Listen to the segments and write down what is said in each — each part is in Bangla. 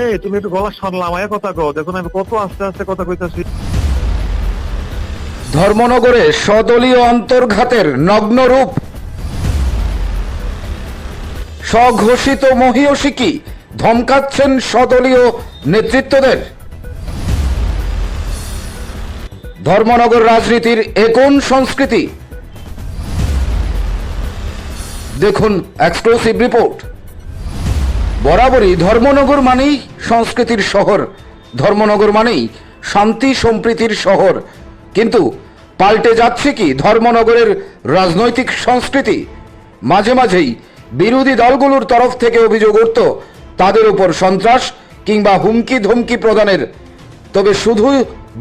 এই, তুমি একটু গলা শুনলাম আয়া কথা কও। দেখুন, আমি কত আস্তে আস্তে কথা কইতাছি। ধর্মনগরে সদলীয় অন্তর্ঘাতের নগ্ন রূপ। স্বঘোষিত মহিয়সী কি ধমকাচ্ছেন সদলীয় নেতৃত্বদের। ধর্মনগর রাজনীতির একন সংস্কৃতি। দেখুন, এক্সক্লুসিভ রিপোর্ট। বরাবরই ধর্মনগর মানেই সংস্কৃতির শহর, ধর্মনগর মানেই শান্তি সম্প্রীতির শহর। কিন্তু পাল্টে যাচ্ছে কি ধর্মনগরের রাজনৈতিক সংস্কৃতি? মাঝে মাঝেই বিরোধী দলগুলোর তরফ থেকে অভিযোগ উঠত, তাদের উপর সন্ত্রাস কিংবা হুমকি ধমকি প্রদানের। তবে শুধু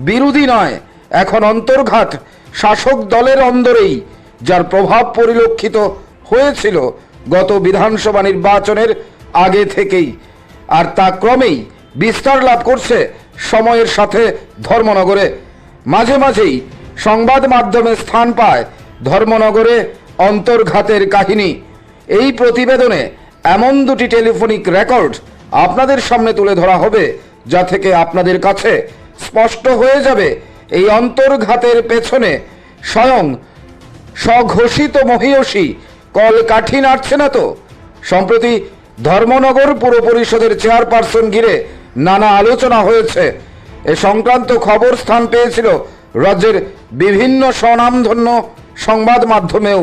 বিরোধী নয়, এখন অন্তর্ঘাত শাসক দলের অন্দরেই, যার প্রভাব পরিলক্ষিত হয়েছিল গত বিধানসভা নির্বাচনের আগে থেকেই। আর তা ক্রমেই বিস্তার লাভ করছে সময়ের সাথে ধর্মনগরে। মাঝে মাঝেই সংবাদ মাধ্যমে স্থান পায় ধর্মনগরে অন্তর্ঘাতের কাহিনী। এই প্রতিবেদনে এমন দুটি টেলিফোনিক রেকর্ড আপনাদের সামনে তুলে ধরা হবে, যা থেকে আপনাদের কাছে স্পষ্ট হয়ে যাবে এই অন্তর্ঘাতের পেছনে স্বয়ং স্বঘোষিত মহিয়সী কল কাঠি নাড়ছে না তো? সম্প্রতি ধর্মনগর পুর পরিষদের চেয়ারপারসন ঘিরে নানা আলোচনা হয়েছে। এ সংক্রান্ত খবর স্থান পেয়েছিল রাজ্যের বিভিন্ন স্বনামধন্য সংবাদ মাধ্যমেও।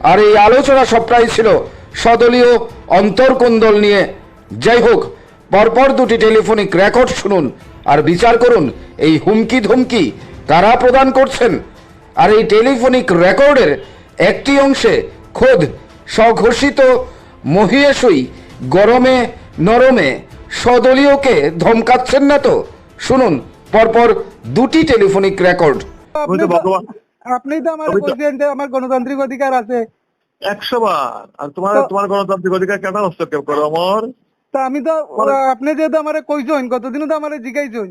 আর এই আলোচনা সবটাই ছিল সদলীয় অন্তর্কোন্দল নিয়ে। যাই হোক, পরপর দুটি টেলিফোনিক রেকর্ড শুনুন আর বিচার করুন এই হুমকি ধুমকি কারা প্রদান করছেন। আর এই টেলিফোনিক রেকর্ডের একটি অংশে খোদ স্বঘোষিত মহিয়েশই গরমে নরমে সদলীয়কে ধমকাচ্ছেন না তো? শুনুন পরপর দুটি টেলিফোনিক রেকর্ড। তুমি তো ভগবান আপনি তো আমার যে আমার গণতান্ত্রিক অধিকার আছে। একশো বার। আর তোমার তোমার গণতান্ত্রিক অধিকার কেন হস্তক্ষেপ করো আমার তা আমি তো। আপনি যেহেতু আমার কইছেন কতদিনও তো আমার জিগাইছেন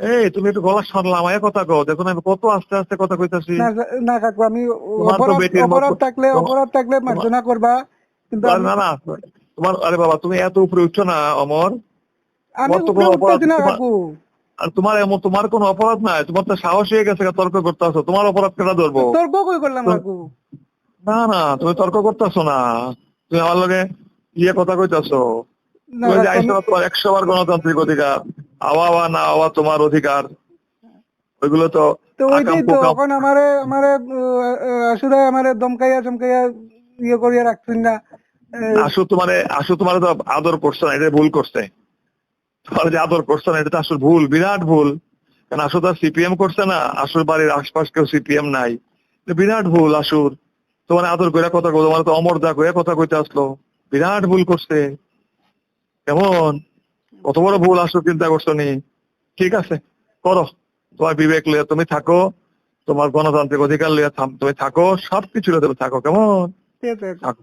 এই তুমি একটু গলা সামলাম আয়া কথা কও দেখুন আমি কত আস্তে আস্তে কথা কইতাছি। না না কাকু আমি অপরাধ অপরাধ থাকলে অপরাধ থাকলে মার্জনা করবা। কিন্তু না না তোমার আরে বাবা তুমি এত উপরে উঠছো না অমর। আমি তোমার তো উপরে কোনো উঠতেছি না কাকু আর তোমার এমন তোমার কোনো অপরাধ নাই। তোমার তো সাহস হয়ে গেছে তর্ক করতে আসো। তোমার অপরাধ কেন ধরবো? তর্ক কই করলাম কাকু না না তুমি তর্ক করতেছো না। তুমি আমার লগে ইয়ে কথা কইতাছো তুমি যে কাকু, আইসো আমি- তোমার একশো বার গণতান্ত্রিক অধিকার। আওয়া বা না আওয়া তোমার অধিকার। ওইগুলো তো তো ওইটাই তো এখন আমারে আমারে আসলে আমারে দমকাইয়া চমকাইয়া ইয়ে করিয়া রাখছেন না আসু তোমারে আসু তোমার তো আদর করছে না এটা ভুল করছে। তোমার যে আদর করছে না এটা তো আসল ভুল বিরাট ভুল। কারণ আসু তো সিপিএম করছে না আসুর বাড়ির আশপাশ কেউ সিপিএম নাই। বিরাট ভুল আসুর তোমার আদর করে কথা কই তোমার তো অমর দা করে কথা কইতে আসলো। বিরাট ভুল করছে। কেমন? কত বড় ভুল আসু চিন্তা করছ নি? ঠিক আছে করো। তোমার বিবেক লিয়ে তুমি থাকো তোমার গণতান্ত্রিক অধিকার লিয়ে তুমি থাকো সবকিছু লিয়ে তুমি থাকো কেমন? ঠিক থাকো।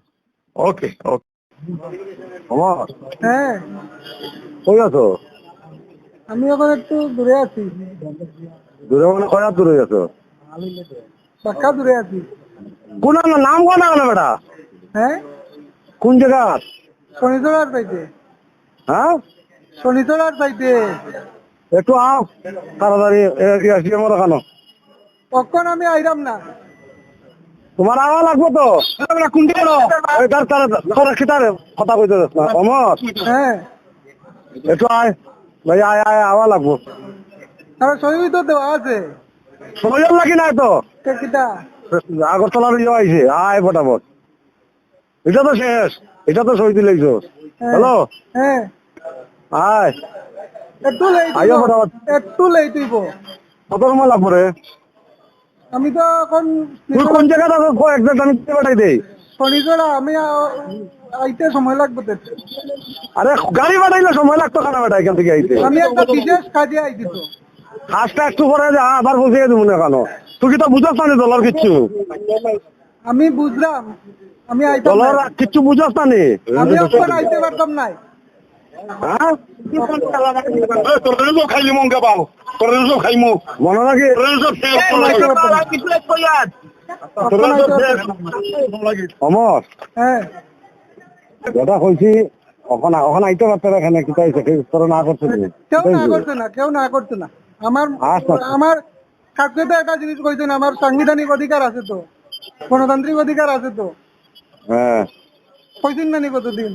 ওকে ওকে আমার হ্যাঁ কই আছো আমি এখন একটু দূরে আছি দূরে মানে কয়া দূরে আছো পাক্কা দূরে আছি কোন নাম কোন না বেটা হ্যাঁ কোন জায়গা শনিচরার পাইতে হ্যাঁ শনিচরার পাইতে একটু আও তাড়াতাড়ি আসি আমার কেন কখন আমি আইরাম না তোমার আওয়া লাগবো তো? তার খিতার কথা কইতে না অমর? হ্যাঁ। একটু আয়। ভাই আয় আয় আওয়া লাগবো। আর সবই তো দেওয়া আছে। সময় লাগি নাই তো? আগরতলার ইয়ে আইছে। আয় ফটাফট। এটা তো শেষ। এটা তো সই দিলেইছ হ্যাঁ। হ্যালো? হ্যাঁ। আয়। একটু লেট আইও ফটাফট। একটু লেট হইব। কত সময় লাগবো রে? আমি তো এখন তুই কোন জায়গাটা আছো কো একজাক্ট আমি কে পাঠাই দেই শনিচরা আমি আইতে সময় লাগবে তো। আরে গাড়ি পাঠাইলে সময় লাগতো কেন বেটা এখান থেকে আইতে। আমি একটা বিশেষ কাজে আইছি তো। কাজটা একটু পরে যা আবার বসিয়ে দেবো না কেন। তুই কি তো বুঝাস না দলার কিচ্ছু? আমি বুঝলাম আমি আইতাম দলার না। কিচ্ছু বুঝাস না নি। আমি এখন আইতে পারতাম নাই। হ্যাঁ? খাইলি মঙ্গা পাও? খাইমু মনে অমর যেটা কইছি ওখানে ওখানে আইতে পারতে না এখানে কিতা হয়েছে কেউ তোরা না করছে কেউ না হয়েছে? না কেউ না করছে না আমার। আমার কাকতে একটা জিনিস কইছেন আমার সাংবিধানিক অধিকার আছে তো গণতান্ত্রিক অধিকার আছে তো হ্যাঁ কইছেন না নি কতদিন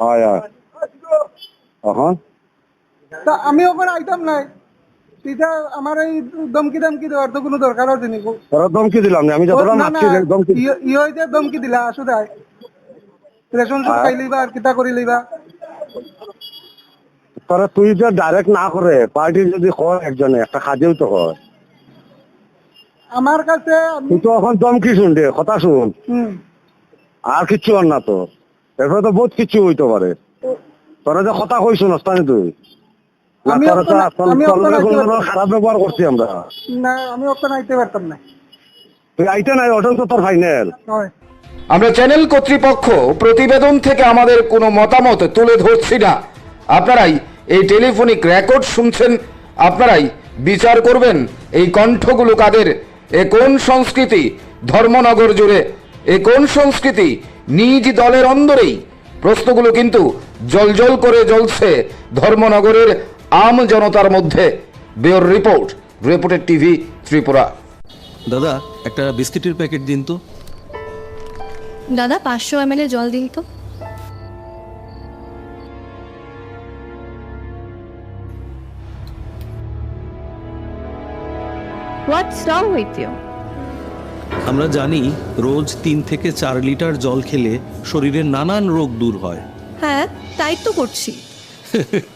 হয় হয় আমি ওখানে আইতাম নাই এটা আমার এই দমকি দমকি দেওয়ার তো কোনো দরকার আছে নি তোরা দমকি দিলাম না আমি যতটা না না মারছি দমকি ই- ই হইতে দমকি দিলা আসো রেশন সব আর- কিতা তোরা তুই যে ডাইরেক্ট না করে পার্টি যদি কয় একজনে একটা কাজেও তো হয়। আমার কাছে তুই তো এখন দমকি শুন দে কথা শুন। আর কিচ্ছু আর না তো। এরপরে তো বহুত কিছু হইতে পারে। তোরা যে কথা কই শুনস তাই? ব্যবহার করছি আমরা। না আমি ওখানে আইতে পারতাম না। আইতে নাই ওটা তো তোর ফাইনাল আমরা চ্যানেল কর্তৃপক্ষ প্রতিবেদন থেকে আমাদের কোনো মতামত তুলে ধরছি না। আপনারাই এই টেলিফোনিক রেকর্ড শুনছেন আপনারাই বিচার করবেন এই কণ্ঠগুলো কাদের। এ কোন সংস্কৃতি ধর্মনগর জুড়ে? এ কোন সংস্কৃতি নিজ দলের অন্দরেই? প্রশ্নগুলো কিন্তু জলজল করে জ্বলছে ধর্মনগরের আম জনতার মধ্যে বেয়র রিপোর্ট রিপোর্টের টিভি ত্রিপুরা। দাদা একটা বিস্কিটের প্যাকেট দিন তো। দাদা পাঁচশো এম জল দিন তো। হোয়াটস রং উইথ ইউ আমরা জানি রোজ তিন থেকে চার লিটার জল খেলে শরীরের নানান রোগ দূর হয়। হ্যাঁ তাই তো করছি।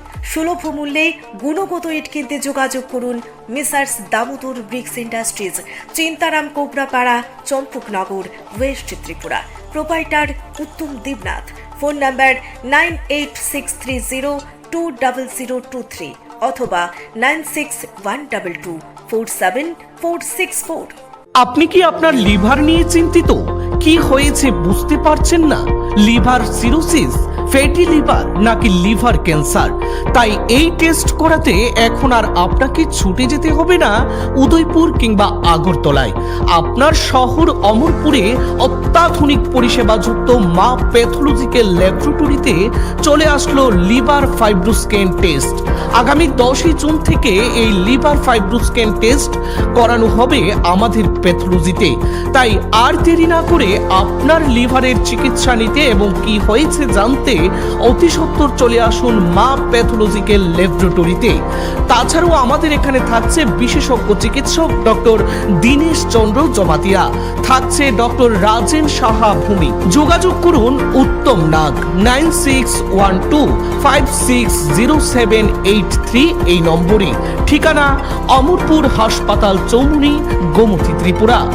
সুলভ মূল্যে গুণগত ইট কিনতে যোগাযোগ করুন messrs Damodar bricks industries, Chintaram Kobrapara, Champaknagar, west Tripura. Proprietor Uttam Debnath. Phone number nine eight six three zero two double zero two three অথবা nine six one double two four seven four six four. আপনি কি আপনার লিভার নিয়ে চিন্তিত? কি হয়েছে বুঝতে পারছেন না? লিভার সিরোসিস ফ্যাটি লিভার নাকি লিভার ক্যান্সার? তাই এই টেস্ট করাতে এখন আর আপনাকে ছুটে যেতে হবে না উদয়পুর কিংবা আগরতলায়। আপনার শহর অমরপুরে অত্যাধুনিক পরিষেবাযুক্ত মা প্যাথোলজিক্যাল ল্যাবরেটরিতে চলে আসলো লিভার ফাইব্রোস্কেন টেস্ট। আগামী দশই জুন থেকে এই লিভার ফাইব্রোস্ক্যান টেস্ট করানো হবে আমাদের প্যাথোলজিতে। তাই আর দেরি না করে আপনার লিভারের চিকিৎসা নিতে এবং কি হয়েছে জানতে অতি সত্বর চলে আসুন মা প্যাথোলজিক্যাল ল্যাবরেটরিতে। তাছাড়াও আমাদের এখানে থাকছে বিশেষজ্ঞ চিকিৎসক ডক্টর দীনেশ চন্দ্র জমাতিয়া, থাকছে ডক্টর রাজেন সাহা ভূমি। যোগাযোগ করুন Uttam Nag, nine six one two, five six zero seven eight three এই নম্বরে ঠিকানা অমরপুর হাসপাতাল চৌমুনি গোমতী ত্রিপুরা।